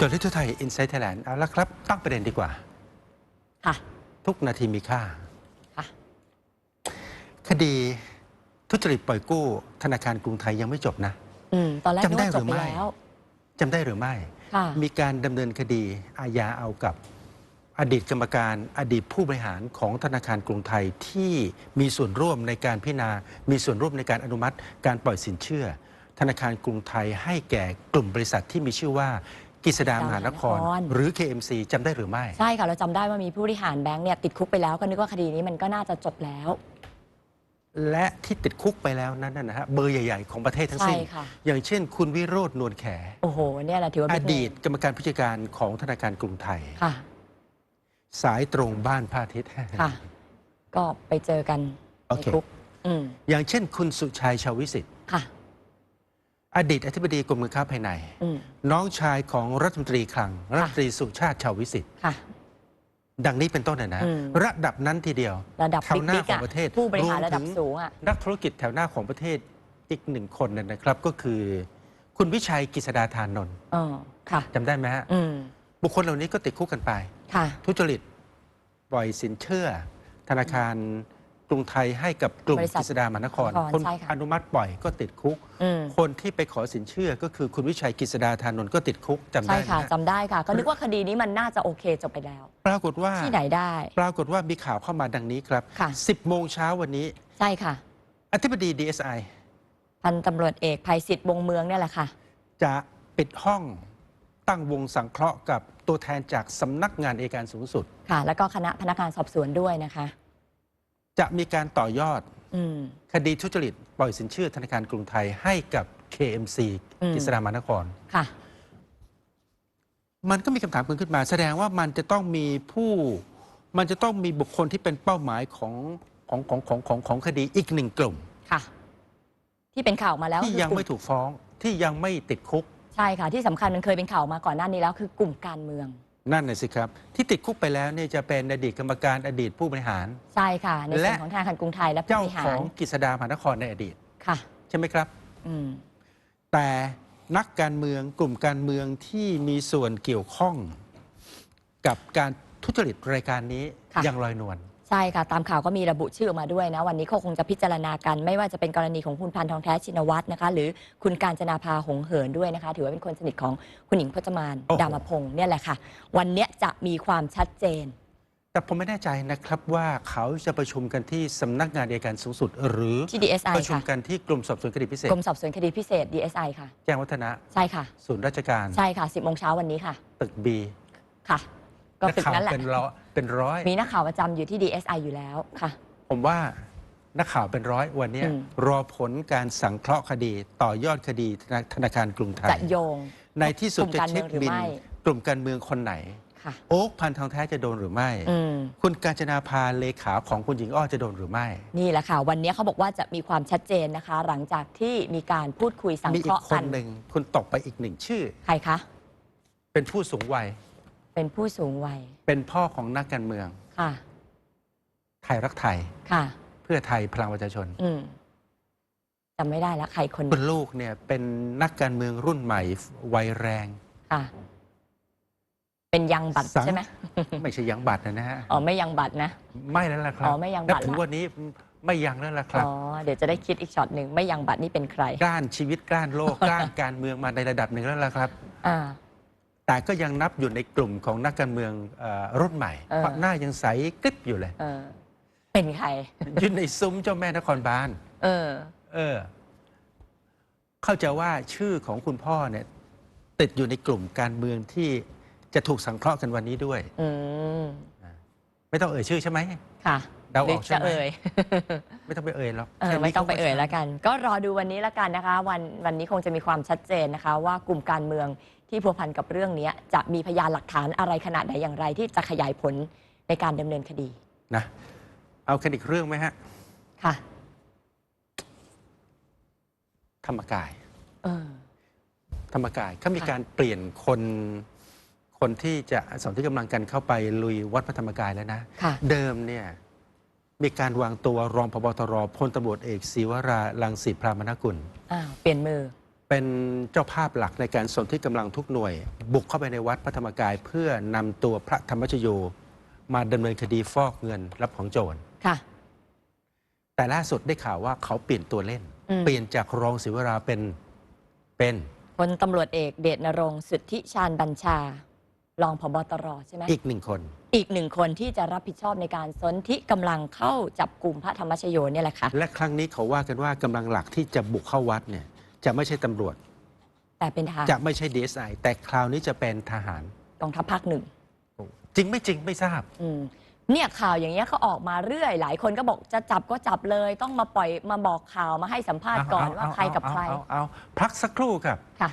เกิดที่ทั่วไทยอินไซต์ไทยแลนด์เอาละครับ ตั้งประเด็นดีกว่า ค่ะ ทุกนาทีมีค่า ค่ะ คดีทุจริตปล่อยกู้ ธนาคารกรุงไทยยังไม่จบนะอืมตอนแรกนึกจำได้ว่าจบหรือไปไม่แล้วจำได้หรือไม่ค่ะมีการดำเนินคดีอาญาเอากับอดีตกรรมการอดีตผู้บริหารของธนาคารกรุงไทยที่มีส่วนร่วมในการพิจารณา มีส่วนร่วมในการอนุมัติ การปล่อยสินเชื่อ ธนาคารกรุงไทยให้แก่กลุ่มบริษัทที่มีชื่อว่า กิษดามหานครมหานคร หรือ KMC จำได้หรือไม่ ใช่ค่ะ เราจำได้ว่ามีผู้บริหารแบงค์เนี่ยติดคุกไปแล้วก็นึกว่าคดีนี้มันก็น่าจะจบแล้ว และที่ติดคุกไปแล้วนั้นนะฮะเบอร์ใหญ่ ๆ ของประเทศทั้งสิ้น ใช่ค่ะ อย่างเช่น คุณวิโรจน์นวลแข โอ้โหเนี่ยแหละถือว่าอบิ๊กเนมดีตกรรมการผู้จัดการของธนาคารกรุงไทย ค่ะสายตรงบ้านพระอาทิตย์ ค่ะ ก็ไปเจอกันโอในเค คุกอืมอย่างเช่นคุณสุชัยชาววิสิทธิ์ ค่ะ อดีตอธิบดีกรมการค้าภายใน อืมน้องชายของรัฐมนตรีคลัง รัฐมนตรีสุชาติชาววิสิทธิ์ค่ะ ดังนี้เป็นต้นนะนะอืม ระดับนั้นทีเดียว ระดับแถวหน้าบิ๊กขๆองอะประเทศผู้บริหารวมระดับถึสูงอะ นักธุรกิจแถวหน้าของประเทศอีกหนึ่งคนนะนะครับ ก็คือ คุณวิชัยกิษดาธานนท์อ๋อค่ะ จำได้ไหมฮะอืมบุคคลเหล่านี้ก็ติดคุกกันไป ค่ะ ทุจริตปล่อยสินเชื่อ ธนาคาร กรุงไทยให้กับกลุ่มบริษัทกิษดามหานครนคร คนใช่ค่ะอนุมัติปล่อยก็ติดคุก อืม คนที่ไปขอสินเชื่อก็คือคุณวิชัยกิษดาธานนท์ก็ติดคุกจำใช่ได้ไหมค่ะฮะจำได้ค่ะ ก็นึกว่าคดีนี้มันน่าจะโอเคจบไปแล้ว ปรากฏว่า ที่ไหนได้ ปรากฏว่ามีข่าวเข้ามาดังนี้ครับ ค่ะ 10 โมงเช้าวันนี้ ใช่ค่ะ อธิบดี DSI พันตำรวจเอกภัยศิษฐ์วงเมืองเนี่ยแหละค่ะ จะปิดห้องตั้งวงสังเคราะห์กับตัวแทนจากสำนักงานเอยการสูงสุด ค่ะ แล้วก็คณะพนักงานสอบสวนด้วยนะคะ จะมีการต่อยอดอืมคดีทุจริตปล่อยสินเชื่อธนาคารกรุงไทยให้กับ KMC อืมกิษดามหานครค่ะ มันก็มีคำถามเกิดขึ้นมา แสดงว่ามันจะต้องมีผู้ มันจะต้องมีบุคคลที่เป็นเป้าหมายของของของของของของคดีอีกหนึ่งกลุ่มค่ะ ที่เป็นข่าวมาแล้วที่คือกลุ่ยังไม่ถูกฟ้องที่ยังไม่ติดคุก ใช่ค่ะ ที่สำคัญมันเคยเป็นข่าวมาก่อนหน้านี้แล้วคือกลุ่มการเมือง นั่นน่ะสิครับ ที่ติดคุกไปแล้วเนี่ยจะเป็นอดีตกรรมการอดีตผู้บริหาร ใช่ค่ะ ในส่และวนของธนาคารกรุงไทยและผู้เจ้าบริหาขอรงกิษดามหานครในอดีต ค่ะ ใช่ไหมครับ อืม แต่นักการเมืองกลุ่มการเมืองที่มีส่วนเกี่ยวข้อง กับการทุจริตรายการนี้ค่ะยังลอยนวล ใช่ค่ะ ตามข่าวก็มีระบุชื่อออกมาด้วยนะ วันนี้เขาคงจะพิจารณากัน ไม่ว่าจะเป็นกรณีของคุณพันธ์ทองแท้ชินวัตรนะคะ หรือคุณการจนาภาหงเหินด้วยนะคะ ถือว่าเป็นคนสนิทของคุณหญิงพจมานโอ้โห ดามพงศ์เนี่ยแหละค่ะ วันเนี้ยจะมีความชัดเจน แต่ผมไม่แน่ใจนะครับว่าเขาจะประชุมกันที่สำนักงานเอยการสูงสุด หรือ ที่ DSI ประชุมค่ะกันที่กรมสอบสวนคดีพิเศษ กรมสอบสวนคดีพิเศษ DSI ค่ะ แจ้งวัฒนะ ใช่ค่ะ ศูนย์ราชการ ใช่ค่ะ10โมงเช้าวันนี้ค่ะตึกบีค่ะ ก็นักตึกข่าวนั้นแหละ เป็นร้อย เป็นร้อย มีนักข่าวประจำอยู่ที่ DSI อยู่แล้วค่ะ ผมว่านักข่าวเป็นร้อยวันเนี้ยอืม รอผลการสังเคราะห์คดีต่อยอดคดีธนาธนาคารกรุงไทยจะโยงในที่สุดกลุ่มจะการเมืเช็อคงหรือบิน ไม่กลุ่มการเมืองคนไหน ค่ะ โอ๊คพันทองแท้จะโดนหรือไม่ อืม คุณกาญจนาภาเลขาของคุณหญิงอ้อจะโดนหรือไม่ นี่แหละค่ะ วันนี้เขาบอกว่าจะมีความชัดเจนนะคะ หลังจากที่มีการพูดคุยสังมีเคอีราะกห์คกันนหนึ่งคุณตกไปอีกหนึ่งชื่อ ใครคะ เป็นผู้สูงวัย เป็นผู้สูงวัยเป็นพ่อของนักการเมือง ค่ะ ไทยรักไทย ค่ะ เพื่อไทยพลังประชาชน อืมจำไม่ได้ละใครคนคุนี้ณลูกเนี่ยเป็นนักการเมืองรุ่นใหม่วัยแรง ค่ะ เป็นยังบัตรสัง ใช่ไหม ไม่ใช่ยังบัตรนะฮะอ๋อไม่ยังบัตรนะ ไม่แล้วล่ะครับอ๋อไม่ยังนับบัตรถึงละวันนี้ไม่ยังแล้วล่ะครับ อ๋อเดี๋ยวจะได้คิดอีกช็อตหนึ่งไม่ยังบัตรนี่เป็นใคร กล้านชีวิตกล้านโลก กล้านการเมืองมาในระดับหนึ่งแล้วล่ะครับ อ่า แต่ก็ยังนับอยู่ในกลุ่มของนักการเมืองเอ่อรุ่นใหม่เออ เพราะหน้ายังใสกริบอยู่เลย เออ เป็นใครอยู่ในซุ้มเจ้าแม่นครบาล เออ เออ เข้าใจว่าชื่อของคุณพ่อเนี่ย ติดอยู่ในกลุ่มการเมืองที่จะถูกสังเคราะห์กันวันนี้ด้วย อืม ไม่ต้องเอ่ยชื่อใช่ไหม ค่ะเดาออกหรืใช่ไหมจะเอ่ย ไม่ต้องไปเอ่ยหรอกเออแค่นี้ไม่ต้องไปขาก็เอ่ยใช้แล้วกัน ก็รอดูวันนี้แล้วกันนะคะ วันวันนี้คงจะมีความชัดเจนนะคะ ว่ากลุ่มการเมือง ที่พัวพันกับเรื่องนี้จะมีพยานหลักฐานอะไรขนาดไหนอย่างไร ที่จะขยายผลในการดำเนินคดีนะเอากันอีกเรื่องไหมฮะ ค่ะ ธรรมกายเออธรรมกายเขามีค่ะการเปลี่ยนคนคนที่จะสนที่กำลังกันเข้าไปลุยวัดพระธรรมกายแล้วนะค่ะเดิมเนี่ยมีการวางตัวรองพบตรพลตำรวจเอกศิวราลังสิพรามนกุลอ้าวเปลี่ยนมือ เป็นเจ้าภาพหลักในการสนที่กำลังทุกหน่วย บุกเข้าไปในวัดพระธรรมกาย เพื่อนำตัวพระธรรมชโย มาดำเนินคดีฟอกเงินรับของโจร ค่ะ แต่ล่าสุดได้ข่าวว่าเขาเปลี่ยนตัวเล่น อืม เปลี่ยนจากรองศิวราเป็นเป็นพลตำรวจเอกเดชนรงค์สุทธิชาญบัญชา รองพบตรใช่ไหมอีกหนึ่งคน อีกหนึ่งคนที่จะรับผิดชอบในการสนธิกำลังเข้าจับกลุ่มพระธรรมชโยเนี่ยแหละค่ะ และครั้งนี้เขาว่ากันว่ากำลังหลักที่จะบุกเข้าวัดเนี่ย จะไม่ใช่ตำรวจ แต่เป็นทหารจะไม่ใช่ DSI แต่คราวนี้จะเป็นทหาร กองทัพภาคหนึ่งจริงไม่จริงไม่ทราบ อืมเนี่ยข่าวอย่างเงี้ยเขาออกมาเรื่อย หลายคนก็บอกจะจับก็จับเลย ต้องมาปล่อยมาบอกข่าวมาให้สัมภาษณ์ก่อนว่าใครกับใคร เอาเอาเอาเอาพักสักครู่ครับ ค่ะ